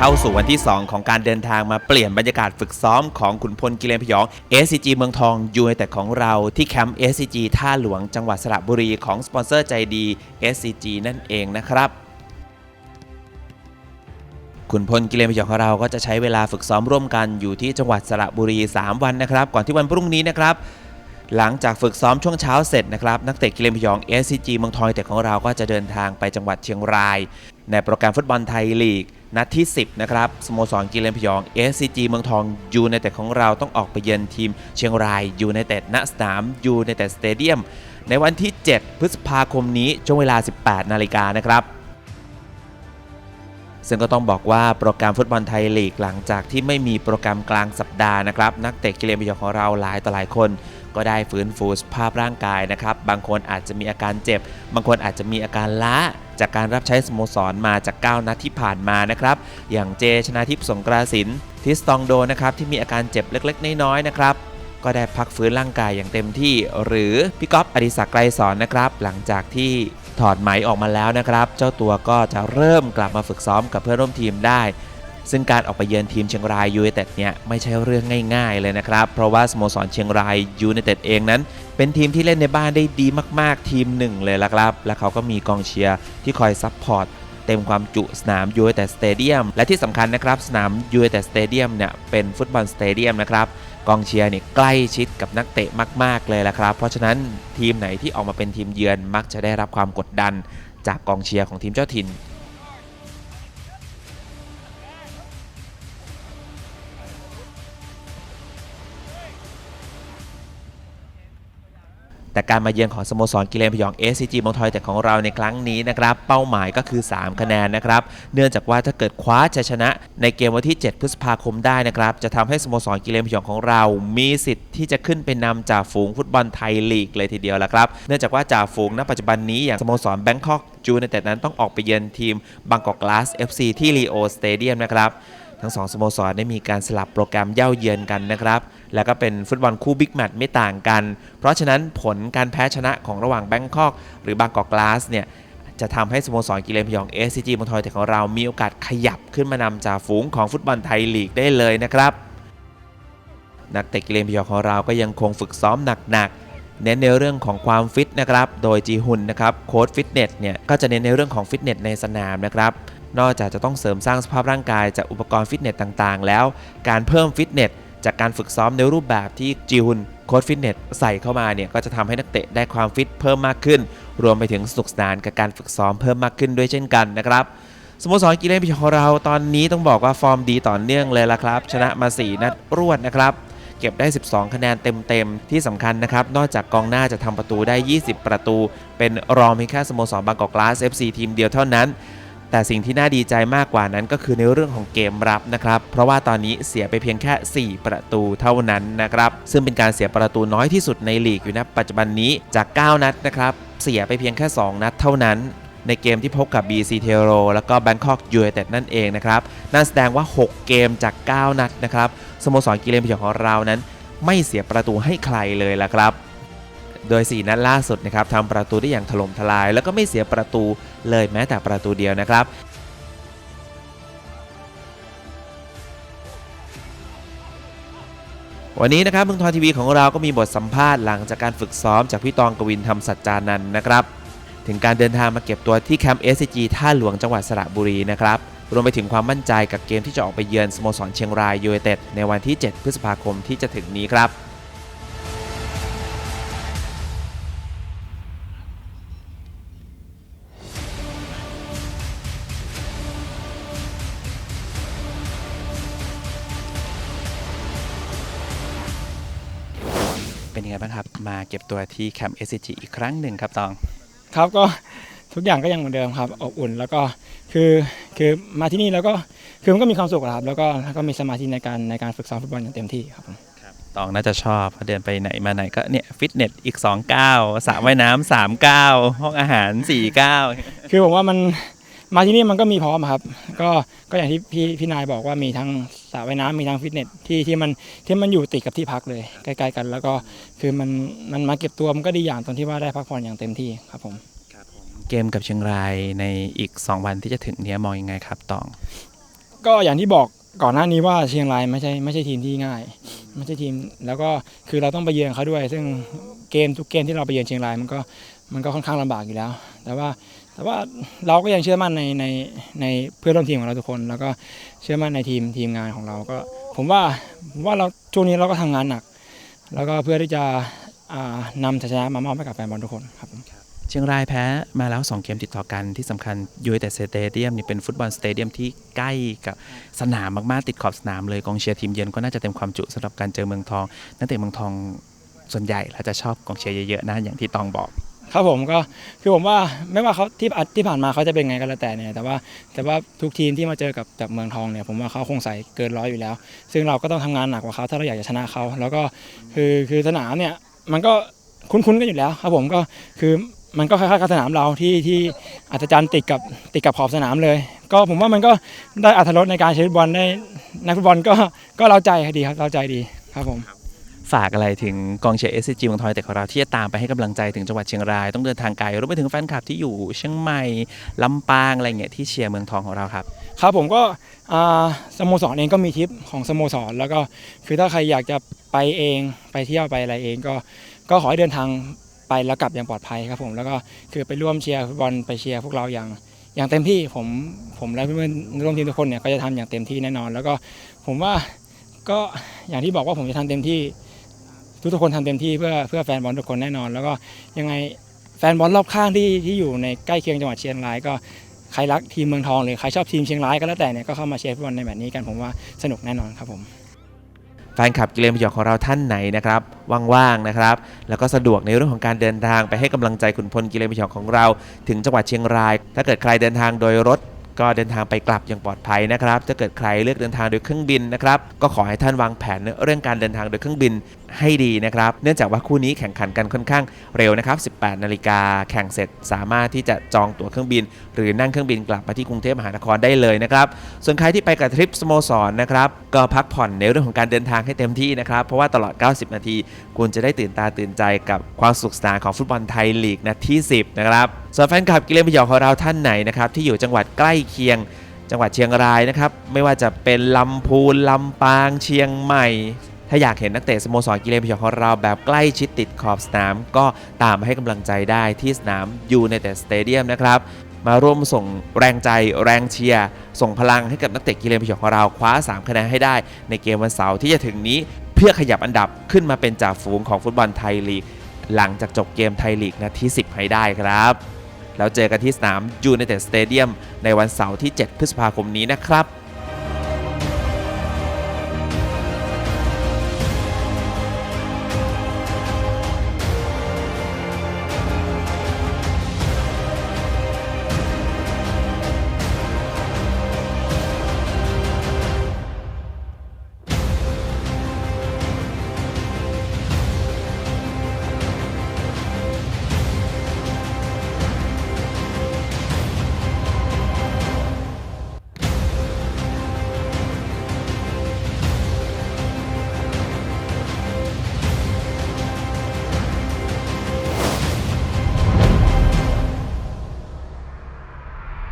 เข้าสู่วันที่ 2 ของการเดินทางมาเปลี่ยนบรรยากาศฝึกซ้อมของขุนพลกิเลนพยอง SCG เมืองทองยูไนเต็ดของเราที่แคมป์ SCG ท่าหลวงจังหวัดสระบุรีของสปอนเซอร์ใจดี SCG นั่นเองนะครับขุนพลกิเลนพยองของเราก็จะใช้เวลาฝึกซ้อมร่วมกันอยู่ที่จังหวัดสระบุรี 3 วันนะครับ ก่อนที่วันพรุ่งนี้นะครับ หลังจากฝึกซ้อมช่วงเช้าเสร็จนะครับนักเตะกิเลนพยอง SCG เมืองทองยูไนเต็ดของเราก็จะเดินทางไปจังหวัดเชียงราย ในโปรแกรมฟุตบอลไทยลีก นัดที่ 10 นะครับสโมสรกิเลนพยอง SCG เมืองทองยูไนเต็ดของเราต้องออกไปเยือนทีมเชียงรายยูไนเต็ดณสนามยูไนเต็ดสเตเดียมในวันที่ 7 พฤษภาคมนี้ช่วงเวลา 18 นาฬิกานะครับซึ่งก็ต้องบอกว่าโปรแกรมฟุตบอลไทยลีกหลังจากที่ไม่มีโปรแกรมกลางสัปดาห์นะครับนักเตะกิเลนพยองของเราหลายต่อหลายคน ก็ได้ฟื้นฟูสภาพร่างกายนะครับ บางคนอาจจะมีอาการเจ็บ บางคนอาจจะมีอาการล้าจากการรับใช้สโมสรมาจาก 9 นัดที่ผ่านมานะครับ อย่างเจชนาทิพย์สงกราสินทิสตองโดนะครับที่มีอาการเจ็บเล็กๆ น้อยๆนะครับก็ได้พักฟื้นร่างกายอย่างเต็มที่ หรือพี่ก๊อฟอดิศักดิ์ไกรสอนนะครับ หลังจากที่ถอดไหมออกมาแล้วนะครับ เจ้าตัวก็จะเริ่มกลับมาฝึกซ้อมกับเพื่อนร่วมทีมได้ ซึ่งการออกไปเยือนทีมเชียงรายยูไนเต็ดเนี่ยไม่ใช่เรื่องง่าย ๆ เลยนะครับ เพราะว่าสโมสรเชียงรายยูไนเต็ดเองนั้น เป็นทีมที่เล่นในบ้านได้ดีมากๆ ทีมหนึ่งเลยละครับ และเขาก็มีกองเชียร์ที่คอยซัพพอร์ตเต็มความจุสนามยูไนเต็ดสเตเดียมและที่สำคัญนะครับ สนามยูไนเต็ดสเตเดียมเนี่ยเป็นฟุตบอลสเตเดียมนะครับกองเชียร์เนี่ยใกล้ชิดกับนักเตะมาก ๆ เลยละครับ เพราะฉะนั้นทีมไหนที่ออกมาเป็นทีมเยือนมักจะได้รับความกดดัน จากกองเชียร์ของทีมเจ้าถิ่น แต่การมาเยือนของสโมสรกิเลนพยอง SCG เมองทอยแต่ของเราในครั้งนี้นะครับ เป้าหมายก็คือ 3 คะแนนนะครับ เนื่องจากว่าถ้าเกิดคว้าชัยชนะในเกมวันที่ 7 พฤษภาคมได้นะครับ จะทำให้สโมสรกิเลนพยองของเรา มีสิทธิ์ที่จะขึ้นไปนำจ่าฝูงฟุตบอลไทยลีกเลยทีเดียวละครับ เนื่องจากว่าจ่าฝูงณปัจจุบันนี้อย่างสโมสรแบงคอกจูในแต่นั้นต้องออกไปเยือนทีมบางกอกกลาส FC ที่ลีโอสเตเดียมนะครับ ทั้งสองสโมสรได้มีการสลับโปรแกรมเย่าเยือนกันนะครับ แล้วก็เป็นฟุตบอลคู่บิ๊กแมตช์ไม่ต่างกัน เพราะฉะนั้นผลการแพ้ชนะของระหว่างแบงคอกหรือบางกอกกลาสเนี่ยจะทำให้สโมสรกิเลนพยอง SCG มอนทอยแต่ของเรามีโอกาสขยับขึ้นมานำจ่าฝูงของฟุตบอลไทยลีกได้เลยนะครับ นักเตะกิเลนพยองของเราก็ยังคงฝึกซ้อมหนักๆเน้นในเรื่องของความฟิตนะครับ โดยจีฮุนนะครับโค้ชฟิตเนสเนี่ยก็จะเน้นในเรื่องของฟิตเนสในสนามนะครับ นอกจากจะต้องเสริมสร้างสภาพร่างกายจากอุปกรณ์ฟิตเนสต่างๆ แล้วการเพิ่มฟิตเนสจากการฝึกซ้อมในรูปแบบที่จีฮุนโค้ชฟิตเนสใส่เข้ามาเนี่ยก็จะทำให้นักเตะได้ความฟิตเพิ่มมากขึ้น รวมไปถึงสนุกสนานกับการฝึกซ้อมเพิ่มมากขึ้นด้วยเช่นกันนะครับสโมสรกีฬาพิของเราตอนนี้ต้องบอกว่าฟอร์มดีต่อเนื่องเลยละครับ ชนะมา 4 นัดรวดนะครับ เก็บได้ 12 คะแนนเต็มๆ ที่สำคัญนะครับ นอกจากกองหน้าจะทำประตูได้ 20 ประตู เป็นรองเพียงแค่สโมสรบางกอกกลาส FC ทีมเดียวเท่านั้น แต่สิ่งที่น่าดีใจมากกว่านั้นก็คือในเรื่องของเกมรับนะครับ เพราะว่าตอนนี้เสียไปเพียงแค่ 4 ประตูเท่านั้นนะครับ ซึ่งเป็นการเสียประตูน้อยที่สุดในลีกอยู่นะปัจจุบันนี้จาก 9 นัดนะครับ เสียไปเพียงแค่ 2 นัดเท่านั้นในเกมที่พบกับ BC t e r o แล้วก็ Bangkok United นั่นเองนะครับ นั่นแสดงว่า 6 เกมจาก 9 นัดนะครับ สโมสรกิเลนพยองของเรานั้น ไม่เสียประตูให้ใครเลยละครับ โดย 4 นัดล่าสุดนะครับทำประตูได้อย่างถล่มทลาย แล้วก็ไม่เสียประตูเลยแม้แต่ประตูเดียวนะครับวันนี้นะครับเมืองทองทีวีของเราก็มีบทสัมภาษณ์หลังจากการฝึกซ้อมจากพี่ตองกวินทำสัจจานันนะครับ ถึงการเดินทางมาเก็บตัวที่แคมป์ SCG ท่าหลวงจังหวัดสระบุรีนะครับ รวมไปถึงความมั่นใจกับเกมที่จะออกไปเยือนสโมสรเชียงรายยูไนเต็ดในวันที่ 7 พฤษภาคมที่จะถึงนี้ครับ เป็นยังไงบ้างครับ มาเก็บตัวที่แคมป์ SCG อีกครั้งหนึ่งครับตอง ครับก็ทุกอย่างก็ยังเหมือนเดิมครับอบอุ่นแล้วก็คือคือมาที่นี่แล้วก็คือมันก็มีความสุขอะครับ แล้วก็แล้วก็มีสมาธิในการในการฝึกซ้อมฟุตบอลอย่างเต็มที่ครับผม ตองน่าจะชอบเพราะเดินไปไหนมาไหนก็เนี่ยฟิตเนสอีก2ก้าวสระว่ายน้ำสามก้าวห้องอาหาร4ก้าวคือผมว่ามัน มาที่นี่มันก็มีพร้อมอะครับ ก็ก็อย่างที่พี่พี่นายบอกว่ามีทั้งสระว่ายน้ำมีทั้งฟิตเนสที่ที่มันที่มันอยู่ติดกับที่พักเลยใกล้ๆกัน แล้วก็คือมันมันมาเก็บตัวมันก็ดีอย่างตรงที่ว่าได้พักผ่อนอย่างเต็มที่ครับผมเกมกับเชียงรายในอีก 2 วันที่จะถึงเนี้ยมองยังไงครับตอง ก็อย่างที่บอกก่อนหน้านี้ว่าเชียงรายไม่ใช่ไม่ใช่ทีมที่ง่าย ไม่ใช่ทีมแล้วก็คือเราต้องไปเยือนเขาด้วย ซึ่งเกมทุกเกมที่เราไปเยือนเชียงรายมันก็มันก็ค่อนข้างลำบากอยู่แล้ว แต่ว่า แต่ว่าเราก็ยังเชื่อมั่นในในในเพื่อนร่วมทีมของเราทุกคน แล้วก็เชื่อมั่นในทีมทีมงานของเราก็ ผมว่าผมว่าเราช่วงนี้เราก็ทำงานหนัก แล้วก็เพื่อที่จะนำชัยชนะมามอบให้กับแฟนบอลทุกคนครับเชียงรายแพ้มาแล้ว 2 เกมติดต่อกันที่สำคัญยู i เต็ดสเตเดียมนี่เป็นฟุตบอลสเตเดียมที่ใกล้กับสนามมากๆติดขอบสนามเลยกองเชียร์ทีมเยือนก็น่าจะเต็มความจุสำหรับการเจอเมืองทองนักเตะเมืองทองส่วนใหญ่เราจะชอบกองเชียร์เยอะๆนะอย่างที่ตองบอก ครับผมก็คือผมว่าไม่ว่าเขาที่ที่ผ่านมาเขาจะเป็นไงก็แล้วแต่เนี่ยแต่ว่าแต่ว่าทุกทีมที่มาเจอกับกับเมืองทองเนี่ยผมว่าเขาคงใส่เกินร้อยอยู่แล้ว ซึ่งเราก็ต้องทำงานหนักกว่าเขาถ้าเราอยากจะชนะเขาแล้วก็คือคือสนามเนี่ยมันก็คุ้นๆกันอยู่แล้วครับผมก็คือมันก็คล้ายๆกับสนามเราที่ที่อัศจรรย์ติดกับติดกับขอบสนามเลย ก็ผมว่ามันก็ได้อัธรสในการใช้ฟุตบอลได้นักฟุตบอลก็ก็เราใจดีครับเราใจดีครับผม ฝากอะไรถึงกองเชียร์ SCG เมืองทองแต่ของเราที่จะตามไปให้กำลังใจถึงจังหวัดเชียงรายต้องเดินทางไกลรวมไปถึงแฟนคลับที่อยู่เชียงใหม่ลำปางอะไรเงี้ยที่เชียร์เมืองทองของเราครับ ครับผมก็สโมสรเองก็มีทริปของสโมสรแล้วก็คือถ้าใครอยากจะไปเองไปเที่ยวไปอะไรเองก็ก็ขอให้เดินทางไปแล้วกลับอย่างปลอดภัยครับผมแล้วก็คือไปร่วมเชียร์ฟุตบอลไปเชียร์พวกเราอย่างอย่างเต็มที่ผมผมและเพื่อนๆร่วมทีมทุกคนเนี่ยก็จะทำอย่างเต็มที่แน่นอน แล้วก็ผมว่าก็อย่างที่บอกว่าผมจะทำเต็มที่ ทุกๆคนทำเต็มที่เพื่อเพื่อแฟนบอลทุกคนแน่นอน แล้วก็ยังไงแฟนบอลรอบข้างที่ที่อยู่ในใกล้เคียงจังหวัดเชียงรายก็ใครรักทีมเมืองทองหรือใครชอบทีมเชียงรายก็แล้วแต่เนี่ยก็เข้ามาเชียร์ฟุตบอลในแบบนี้กันผมว่าสนุกแน่นอนครับผมแฟนคลับกิเลนพยองของเราท่านไหนนะครับว่างๆนะครับ แล้วก็สะดวกในเรื่องของการเดินทางไปให้กำลังใจขุนพลกิเลนพยองของเรา ถึงจังหวัดเชียงราย ถ้าเกิดใครเดินทางโดยรถ ก็เดินทางไปกลับอย่างปลอดภัยนะครับถ้าเกิดใครเลือกเดินทางโดยเครื่องบินนะครับก็ขอให้ท่านวางแผนเรื่องการเดินทางโดยเครื่องบินให้ดีนะครับ เนื่องจากว่าคู่นี้แข่งขันกันค่อนข้างเร็วนะครับ 18 นาฬิกาแข่งเสร็จสามารถที่จะจองตั๋วเครื่องบิน หรือนั่งเครื่องบินกลับมาที่กรุงเทพมหานครได้เลยนะครับ ส่วนใครที่ไปกับทริปสโมสรนะครับก็พักผ่อนในเรื่องของการเดินทางให้เต็มที่นะครับ เพราะว่าตลอด 90 นาที คุณจะได้ตื่นตาตื่นใจกับความสุขสนานของฟุตบอลไทยลีกนัดที่ 10 นะครับส่วนแฟนคลับกิเลนพยองของเราท่านไหนนะครับที่อยู่จังหวัดใกล้เคียง จังหวัดเชียงรายนะครับ ไม่ว่าจะเป็นลำพูนลำปางเชียงใหม่ ถ้าอยากเห็นนักเตะสโมสรกิเลนพยองของเราแบบใกล้ชิดติดขอบสนาม ก็ตามมาให้กำลังใจได้ที่สนามยูในเต็ดสเตเดียมนะครับมาร่วมส่งแรงใจแรงเชียร์ส่งพลังให้กับนักเตะกิเลนพยองของเราคว้า 3 คะแนนให้ได้ ในเกมวันเสาร์ที่จะถึงนี้ เพื่อขยับอันดับขึ้นมาเป็นจ่าฝูงของฟุตบอลไทยลีก หลังจากจบเกมไทยลีกนาที10 ให้ได้ครับ แล้วเจอกันที่สนามยูเนเต็ดสเตเดียมในวันเสาร์ที่ 7 พฤษภาคมนี้นะครับ